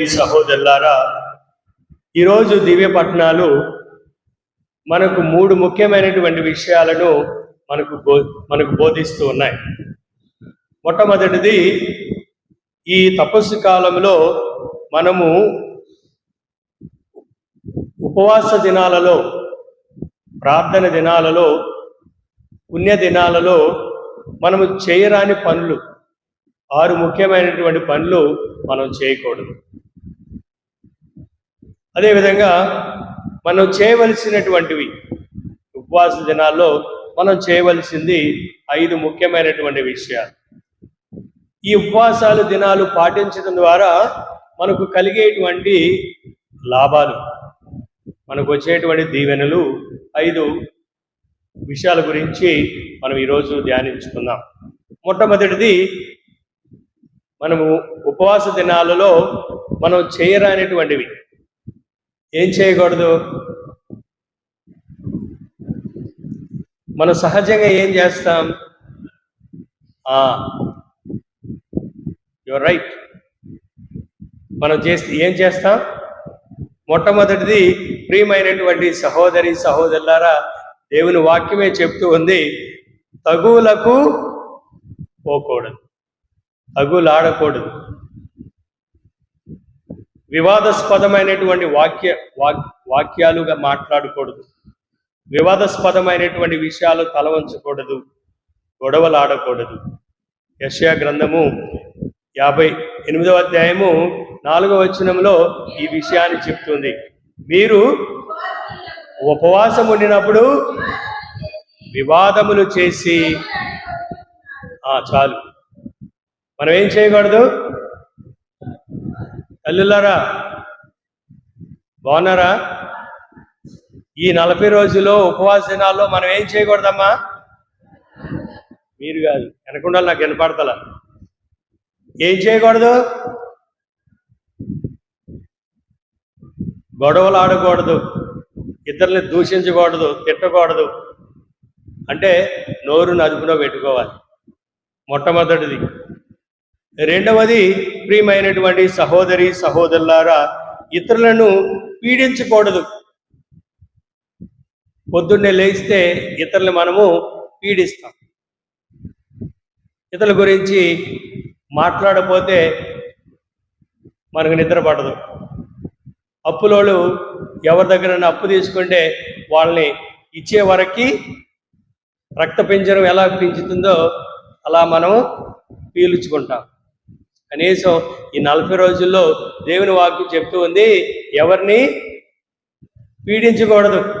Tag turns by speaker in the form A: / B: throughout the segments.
A: సహోదరి సహోదరులారా ఈరోజు దివ్యపట్నాలు మనకు మూడు ముఖ్యమైనటువంటి విషయాలను మనకు బో మనకు బోధిస్తూ ఉన్నాయి. మొట్టమొదటిది ఈ తపస్సు కాలంలో మనము ఉపవాస దినాలలో ప్రార్థన దినాలలో పుణ్య దినాలలో మనము చేయరాని పనులు ఆరు ముఖ్యమైనటువంటి పనులు మనం చేయకూడదు. అదేవిధంగా మనం చేయవలసినటువంటివి ఉపవాస దినాల్లో మనం చేయవలసింది ఐదు ముఖ్యమైనటువంటి విషయాలు. ఈ ఉపవాసాలు దినాలు పాటించడం ద్వారా మనకు కలిగేటువంటి లాభాలు మనకు వచ్చేటువంటి దీవెనలు ఐదు విషయాల గురించి మనం ఈరోజు ధ్యానించుకుందాం. మొట్టమొదటిది మనము ఉపవాస దినాలలో మనం చేయరానిటువంటివి. ఏం చేయకూడదు? మనం సహజంగా ఏం చేస్తాం? యువర్ రైట్ మనం చేస్తే ఏం చేస్తాం? మొట్టమొదటిది ప్రియమైనటువంటి సహోదరి సహోదరులారా దేవుని వాక్యమే చెప్తూ ఉంది తగువులకు పోకూడదు. తగులు ఆడకూడదు వివాదాస్పదమైనటువంటి వాక్య వాక్ వాక్యాలుగా మాట్లాడకూడదు. వివాదాస్పదమైనటువంటి విషయాలు తలవంచకూడదు. గొడవలు ఆడకూడదు యశ్యా గ్రంథము యాభై ఎనిమిదవ అధ్యాయము నాలుగవ వచనంలో ఈ విషయాన్ని చెప్తుంది. మీరు ఉపవాసం ఉండినప్పుడు వివాదములు చేసి చాలు. మనం ఏం చేయకూడదు? తల్లులారా బాగున్నారా? ఈ నలభై రోజుల్లో ఉపవాస దినాల్లో మనం ఏం చేయకూడదమ్మా? మీరు కాదు వెనకుండా నాకు వినపడతల. ఏం చేయకూడదు? గొడవలు ఆడకూడదు ఇతరుల్ని దూషించకూడదు తిట్టకూడదు. అంటే నోరును అదుపులో పెట్టుకోవాలి. మొట్టమొదటిది. రెండవది ప్రియమైనటువంటి సహోదరి సహోదరులారా ఇతరులను పీడించకూడదు. పొద్దున్నే లేస్తే ఇతరులు మనము పీడిస్తాం. ఇతరుల గురించి మాట్లాడపోతే మనకు నిద్ర పడదు. అప్పులోళ్ళు ఎవరి దగ్గర అప్పు తీసుకుంటే వాళ్ళని ఇచ్చే వరకు రక్త పింజరం ఎలా పెంచుతుందో అలా మనం పీల్చుకుంటాం. కనీసం ఈ నలభై రోజుల్లో దేవుని వాక్యం చెప్తూ ఉంది ఎవరిని పీడించకూడదు.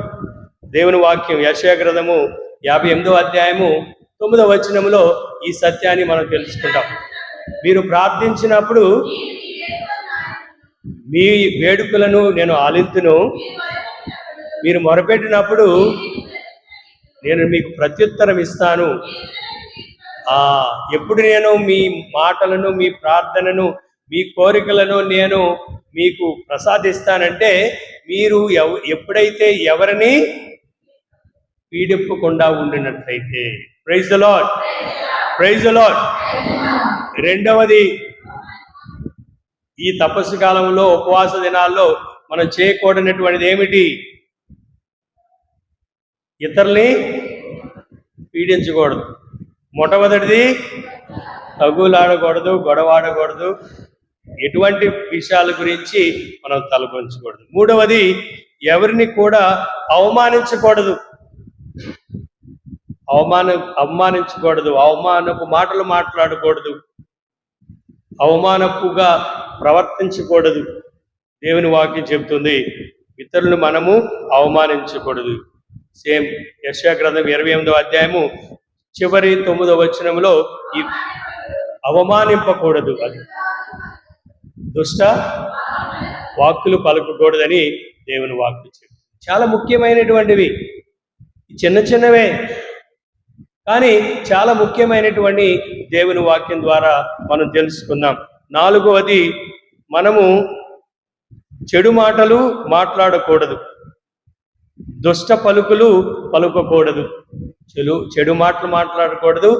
A: దేవుని వాక్యం యశగ్రథము యాభై ఎనిమిదో అధ్యాయము తొమ్మిదవ వచనములో ఈ సత్యాన్ని మనం తెలుసుకుంటాం. మీరు ప్రార్థించినప్పుడు మీ వేడుకలను నేను ఆలింతును. మీరు మొరపెట్టినప్పుడు నేను మీకు ప్రత్యుత్తరం ఇస్తాను. ఎప్పుడు నేను మీ మాటలను మీ ప్రార్థనను మీ కోరికలను నేను మీకు ప్రసాదిస్తానంటే మీరు ఎవ ఎప్పుడైతే ఎవరిని పీడింపకుండా ఉండినట్లయితే. Praise the lord praise lord రెండవది ఈ తపస్సు కాలంలో ఉపవాస దినాల్లో మనం చేయకూడనటువంటిది ఏమిటి? ఇతరుల్ని పీడించకూడదు. మొట్టమొదటిది తగులాడకూడదు గొడవాడకూడదు. ఎటువంటి విషయాల గురించి మనం తలపంచకూడదు. మూడవది ఎవరిని కూడా అవమానించకూడదు. అవమాన అవమానించకూడదు. అవమానపు మాటలు మాట్లాడకూడదు. అవమానపుగా ప్రవర్తించకూడదు. దేవుని వాక్యం చెబుతుంది ఇతరులను మనము అవమానించకూడదు. సేమ్ యశా గ్రంథం ఇరవై ఎనిమిదవ అధ్యాయము చివరి తొమ్మిదవ వచనంలో ఈ అవమానింపకూడదు అది. దుష్ట వాక్కులు పలకకూడదని దేవుని వాక్యం చెప్పి చాలా ముఖ్యమైనటువంటివి. చిన్న చిన్నవే. కానీ చాలా ముఖ్యమైనటువంటి దేవుని వాక్యం ద్వారా మనం తెలుసుకుందాం. నాలుగవది మనము చెడు మాటలు మాట్లాడకూడదు. దుష్ట పలుకులు పలుకకూడదు. చెడు చెడు మాటలు మాట్లాడకూడదు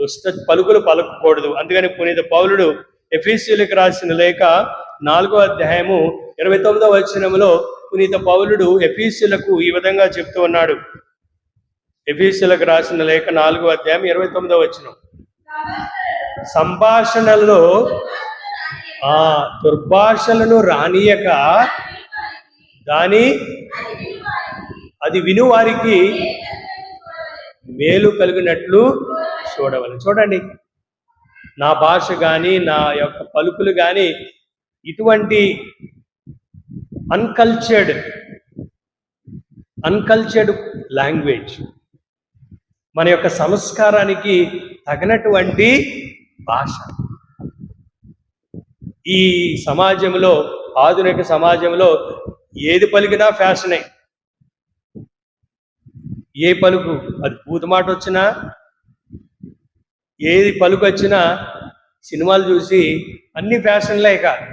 A: దుష్ట పలుకులు పలకకూడదు. అందుకని పునీత పౌలుడు ఎఫీసీలకు రాసిన లేఖ నాలుగో అధ్యాయము ఇరవై తొమ్మిదవ వచనములో పునీత పౌలుడు ఎఫీసీలకు ఈ విధంగా చెప్తూ ఉన్నాడు. ఎఫీసీలకు రాసిన లేఖ నాలుగో అధ్యాయం ఇరవై తొమ్మిదో వచనం. సంభాషణలో ఆ దుర్భాషలను రానియక దాని అది వినువారికి మేలు కలిగినట్లు చూడవాలి చూడండి నా భాష కానీ నా యొక్క పలుకులు కానీ ఇటువంటి అన్కల్చర్డ్ అన్కల్చర్డ్ లాంగ్వేజ్ మన యొక్క సంస్కారానికి తగినటువంటి భాష. ఈ సమాజంలో ఆధునిక సమాజంలో ఏది పలికినా ఫ్యాషనే ఏ పలుకు? అది పూత మాట వచ్చినా ఏది పలుకు వచ్చినా సినిమాలు చూసి అన్ని ఫ్యాషన్లే కాదు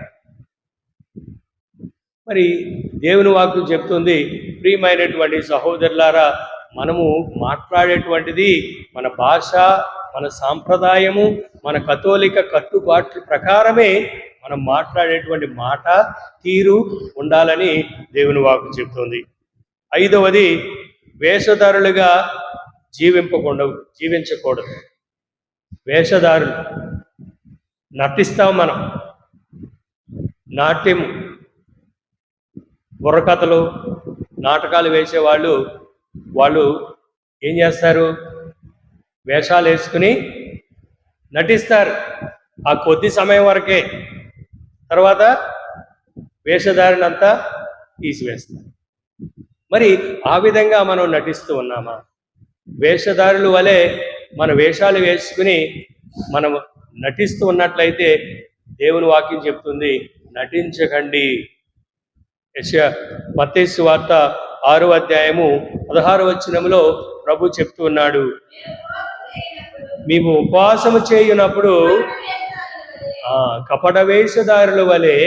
A: మరి దేవుని వాక్కు చెప్తుంది ప్రియమైనటువంటి సహోదరులారా మనము మాట్లాడేటువంటిది మన భాష మన సాంప్రదాయము మన కథోలిక కట్టుబాట్ల ప్రకారమే మనం మాట్లాడేటువంటి మాట తీరు ఉండాలని దేవుని వాకు చెప్తుంది. ఐదవది వేషధారులుగా జీవింపకుండా జీవించకూడదు. వేషధారులు. నటిస్తాం మనం. నాట్యం బుర్రకథలు నాటకాలు వేసేవాళ్ళు వాళ్ళు ఏం చేస్తారు? వేషాలు వేసుకుని నటిస్తారు. ఆ కొద్ది సమయం వరకే. తర్వాత వేషధారిని అంతా తీసివేస్తారు. మరి ఆ విధంగా మనం నటిస్తూ ఉన్నామా? వేషధారుల వలె మన వేషాలు వేసుకుని మనం నటిస్తూ ఉన్నట్లయితే దేవుని వాక్యం చెప్తుంది నటించకండి. యశ మత్తేసు వార్త ఆరో అధ్యాయము పదహారు వచనములో ప్రభు చెప్తూ ఉన్నాడు. మేము ఉపవాసము చేయునప్పుడు కపట వేషధారుల వలె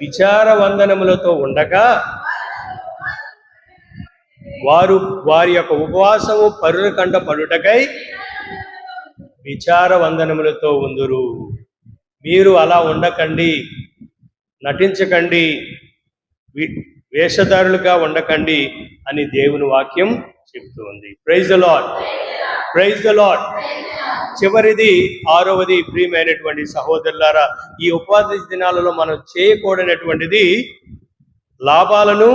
A: విచార వందనములతో ఉండగా వారు వారి యొక్క ఉపవాసము పరుల కంట పడుటకై విచార వందనములతో ఉందురు. మీరు అలా ఉండకండి నటించకండి వేషధారులుగా ఉండకండి అని దేవుని వాక్యం చెబుతుంది. Praise the lord praise the lord చివరిది ఆరవది ప్రియమైనటువంటి సహోదరులారా ఈ ఉపాధి దినాలలో మనం చేయకూడనటువంటిది లాభాలను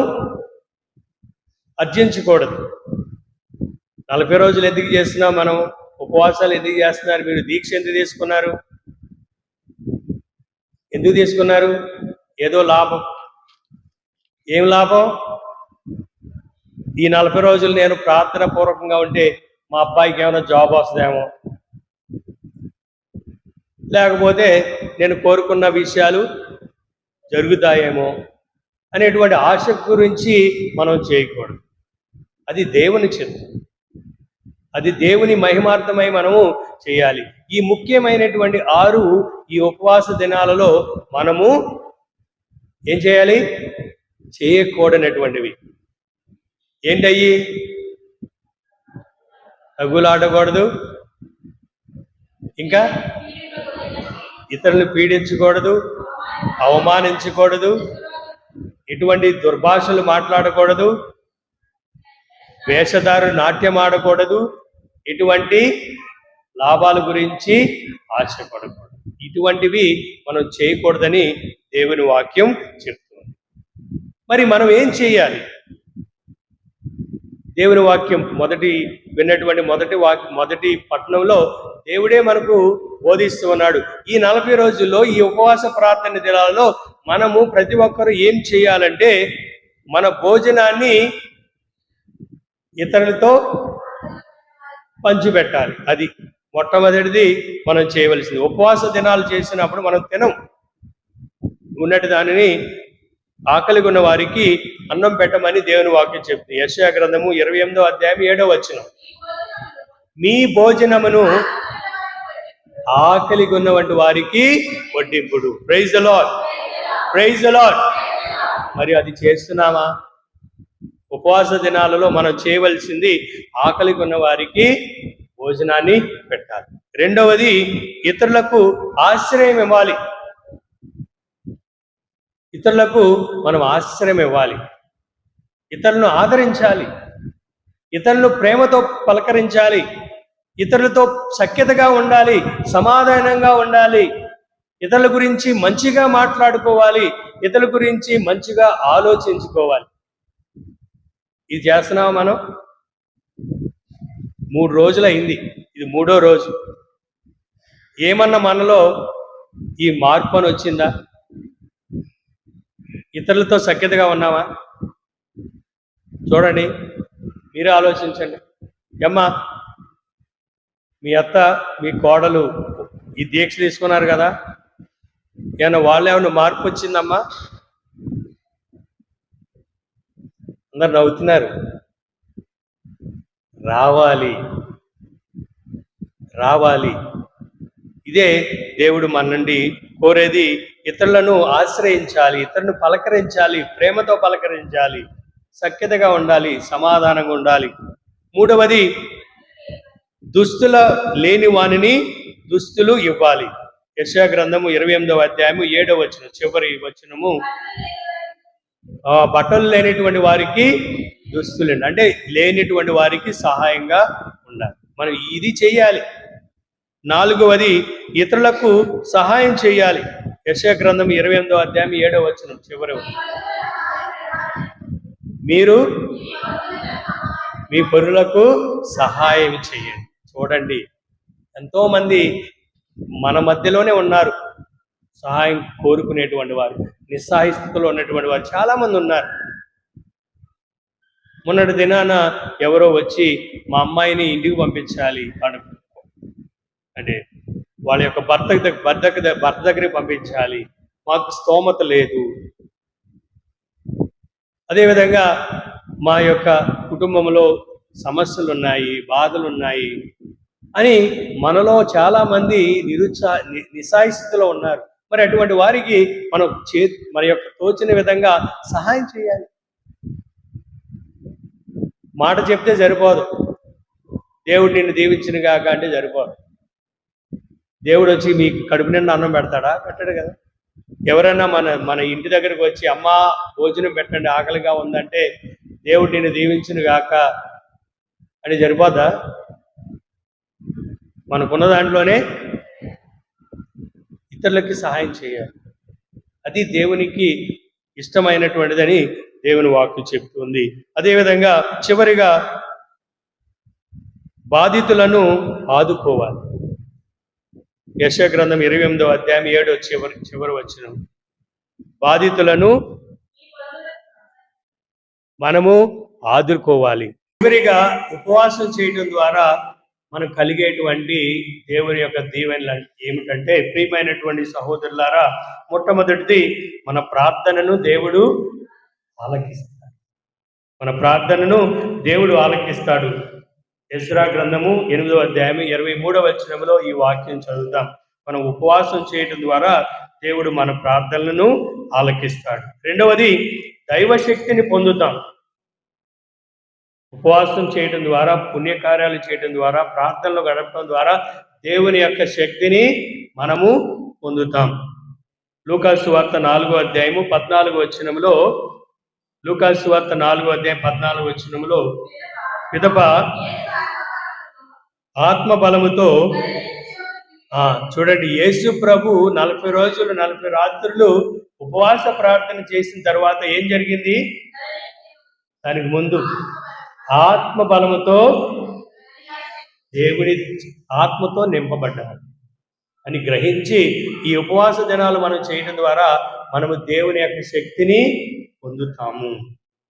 A: అర్జించకూడదు. నలభై రోజులు ఎందుకు చేస్తున్నాం మనం? ఉపవాసాలు ఎందుకు చేస్తున్నారు? మీరు దీక్ష ఎందుకు తీసుకున్నారు? ఎందుకు తీసుకున్నారు? ఏదో లాభం. ఏం లాభం? ఈ నలభై రోజులు నేను ప్రార్థన పూర్వకంగా ఉంటే మా అబ్బాయికి ఏమైనా జాబ్ వస్తుందేమో. లేకపోతే నేను కోరుకున్న విషయాలు జరుగుతాయేమో. అనేటువంటి ఆశ గురించి మనం చేయకూడదు. అది దేవుని చిత్తం అది దేవుని మహిమార్థమై మనము చేయాలి. ఈ ముఖ్యమైనటువంటి ఆరు ఈ ఉపవాస దినాలలో మనము ఏం చేయాలి? చేయకూడనటువంటివి. ఏంటయ్యి? తగులాడకూడదు. ఇంకా? ఇతరులను పీడించకూడదు. అవమానించకూడదు. ఎటువంటి దుర్భాషలు మాట్లాడకూడదు. వేషధారు నాట్యం ఆడకూడదు. ఇటువంటి లాభాల గురించి ఆశపడకూడదు. ఇటువంటివి మనం చేయకూడదని దేవుని వాక్యం చెప్తుంది. మరి మనం ఏం చేయాలి? దేవుని వాక్యం మొదటి విన్నటువంటి మొదటి వాక్ మొదటి పట్టణంలో దేవుడే మనకు బోధిస్తూ ఉన్నాడు. ఈ నలభై రోజుల్లో ఈ ఉపవాస ప్రార్థన దినాలలో మనము ప్రతి ఒక్కరూ ఏం చేయాలంటే మన భోజనాన్ని ఇతరులతో పంచిపెట్టాలి. అది మొట్టమొదటిది మనం చేయవలసింది. ఉపవాస దినాలు చేసినప్పుడు మనం తినం. ఉన్నటి దానిని ఆకలిగా ఉన్న వారికి అన్నం పెట్టమని దేవుని వాక్యం చెప్తుంది. యశయా గ్రంథము ఇరవై ఎనిమిదో అధ్యాయం ఏడో వచ్చిన మీ భోజనమును ఆకలిగా ఉన్నటువంటి వారికి వడ్డింపుడు. ప్రైజ్ లాడ్ ప్రైజ్ లాడ్ మరి అది చేస్తున్నామా? ఉపవాస దినాలలో మనం చేయవలసింది ఆకలి ఉన్న వారికి భోజనాన్ని పెట్టాలి. రెండవది ఇతరులకు ఆశ్రయం ఇవ్వాలి. ఇతరులకు మనం ఆశ్రయం ఇవ్వాలి. ఇతరులను ఆదరించాలి. ఇతరులను ప్రేమతో పలకరించాలి. ఇతరులతో సఖ్యతగా ఉండాలి. సమాధానంగా ఉండాలి. ఇతరుల గురించి మంచిగా మాట్లాడుకోవాలి ఇతరుల గురించి మంచిగా ఆలోచించుకోవాలి. ఇది చేస్తున్నావా మనం? మూడు రోజులు అయింది ఇది మూడో రోజు. ఏమన్నా మనలో ఈ మార్పు అని వచ్చిందా? ఇతరులతో సఖ్యతగా ఉన్నావా? చూడండి మీరే ఆలోచించండి. అమ్మా మీ అత్త మీ కోడలు ఈ దీక్ష తీసుకున్నారు కదా? ఏమైనా వాళ్ళు ఏమైనా మార్పు వచ్చిందమ్మా? అందరు నవ్వుతున్నారు. రావాలి. రావాలి. ఇదే దేవుడు మన నుండి కోరేది ఇతరులను ఆశ్రయించాలి ఇతరులను పలకరించాలి ప్రేమతో పలకరించాలి సఖ్యతగా ఉండాలి సమాధానంగా ఉండాలి. మూడవది దుస్తుల లేని వానిని దుస్తులు ఇవ్వాలి. యశా గ్రంథము ఇరవై ఎనిమిదవ అధ్యాయము ఏడవ వచనం చివరి వచనము. బట్టలు లేనిటువంటి వారికి దుస్తులండి అంటే లేనిటువంటి వారికి సహాయంగా ఉండాలి. మనం ఇది చేయాలి. నాలుగవది ఇతరులకు సహాయం చేయాలి. యశా గ్రంథం ఇరవై ఎనిమిదవ అధ్యాయం ఏడవ వచనం చివరి మీరు మీ పరులకు సహాయం చేయండి. చూడండి ఎంతోమంది మన మధ్యలోనే ఉన్నారు. సహాయం కోరుకునేటువంటి వారు నిస్సహాయ స్థితిలో ఉన్నటువంటి వారు చాలామంది ఉన్నారు. మొన్నటి దినాన ఎవరో వచ్చి మా అమ్మాయిని ఇంటికి పంపించాలి అను అంటే వాళ్ళ యొక్క భర్త భర్తకి భర్త దగ్గరికి పంపించాలి. మాకు స్తోమత లేదు. అదేవిధంగా మా యొక్క కుటుంబంలో సమస్యలు ఉన్నాయి బాధలు ఉన్నాయి అని మనలో చాలా మంది నిరుత్సా ని- స్థితిలో ఉన్నారు. మరి అటువంటి వారికి మనం చే మన యొక్క తోచిన విధంగా సహాయం చేయాలి. మాట చెప్తే సరిపోదు. దేవుడు నిన్ను దీవించిన కాక అంటే సరిపోదు. దేవుడు వచ్చి మీకు కడుపు నిండా అన్నం పెడతాడా? పెట్టాడు కదా. ఎవరైనా మన మన ఇంటి దగ్గరకు వచ్చి అమ్మా భోజనం పెట్టండి ఆకలిగా ఉందంటే దేవుడు నిన్ను దీవించిన గాక అని సరిపోదా మనకున్న దాంట్లోనే ఇతరులకి సహాయం చేయాలి. అది దేవునికి ఇష్టమైనటువంటిదని దేవుని వాక్కు చెప్తుంది. అదేవిధంగా చివరిగా బాధితులను ఆదుకోవాలి. యశ గ్రంథం ఇరవై ఎనిమిదో అధ్యాయం ఏడో చివరి చివరి వచ్చిన బాధితులను మనము ఆదుకోవాలి. చివరిగా ఉపవాసం చేయడం ద్వారా మనకు కలిగేటువంటి దేవుని యొక్క దీవెనలు ఏమిటంటే ప్రియమైనటువంటి సహోదరులారా మొట్టమొదటిది మన ప్రార్థనను దేవుడు ఆలకిస్తాడు. మన ప్రార్థనను దేవుడు ఆలకిస్తాడు. ఎస్రా గ్రంథము ఎనిమిదవ అధ్యాయం ఇరవై మూడవ వచనంలో ఈ వాక్యం చదువుతాం. మనం ఉపవాసం చేయడం ద్వారా దేవుడు మన ప్రార్థనలను ఆలకిస్తాడు. రెండవది దైవశక్తిని పొందుతాం. ఉపవాసం చేయడం ద్వారా పుణ్యకార్యాలు చేయడం ద్వారా ప్రార్థనలు గడపడం ద్వారా దేవుని యొక్క శక్తిని మనము పొందుతాం. లూకాసు వార్త నాలుగో అధ్యాయము పద్నాలుగు వచ్చినములో లూకాసు వార్త నాలుగో అధ్యాయం పద్నాలుగు వచ్చినములో పిదప ఆత్మ బలముతో చూడండి యేసు ప్రభు నలభై రోజులు నలభై రాత్రులు ఉపవాస ప్రార్థన చేసిన తర్వాత ఏం జరిగింది? దానికి ముందు ఆత్మ బలముతో దేవుని ఆత్మతో నింపబడ్డాడు అని గ్రహించి ఈ ఉపవాస దినాలు మనం చేయడం ద్వారా మనము దేవుని యొక్క శక్తిని పొందుతాము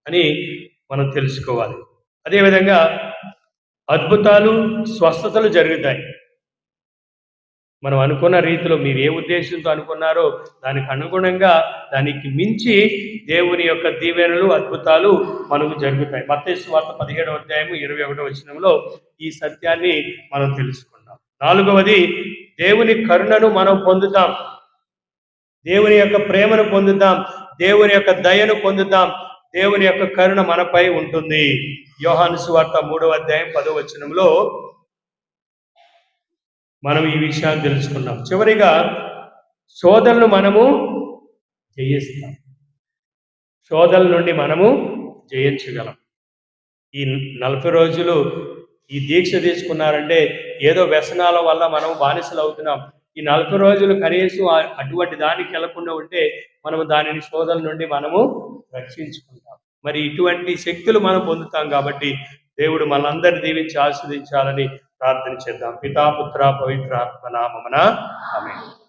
A: అని మనం తెలుసుకోవాలి. అదేవిధంగా అద్భుతాలు స్వస్థతలు జరుగుతాయి. మనం అనుకున్న రీతిలో మీరు ఏ ఉద్దేశంతో అనుకున్నారో దానికి అనుగుణంగా దానికి మించి దేవుని యొక్క దీవెనలు అద్భుతాలు మనకు జరుగుతాయి. మత్స్సు వార్త పదిహేడవ అధ్యాయము ఇరవై ఒకటో వచనంలో ఈ సత్యాన్ని మనం తెలుసుకున్నాం నాలుగవది దేవుని కరుణను మనం పొందుతాం. దేవుని యొక్క ప్రేమను పొందుతాం. దేవుని యొక్క దయను పొందుతాం. దేవుని యొక్క కరుణ మనపై ఉంటుంది. యోహాను సువార్త మూడవ అధ్యాయం పదో వచనంలో మనం ఈ విషయాలు తెలుసుకున్నాం చివరిగా శోధనలు మనము జయిస్తాం. శోధల నుండి మనము జయించగలం. ఈ నలభై రోజులు ఈ దీక్ష తీసుకున్నారంటే ఏదో వ్యసనాల వల్ల మనం బానిసలు అవుతున్నాం. ఈ నలభై రోజులు కనీసం అటువంటి దానికి వెళ్ళకుండా ఉంటే మనము దానిని శోధల నుండి మనము రక్షించుకుంటాం. మరి ఇటువంటి శక్తులు మనం పొందుతాం కాబట్టి దేవుడు మనందరినీ దీవించి ఆస్వాదించాలని ప్రార్థన చేద్దాం. పితాపుత్ర పవిత్ర ఆత్మ నామమున ఆమేన్.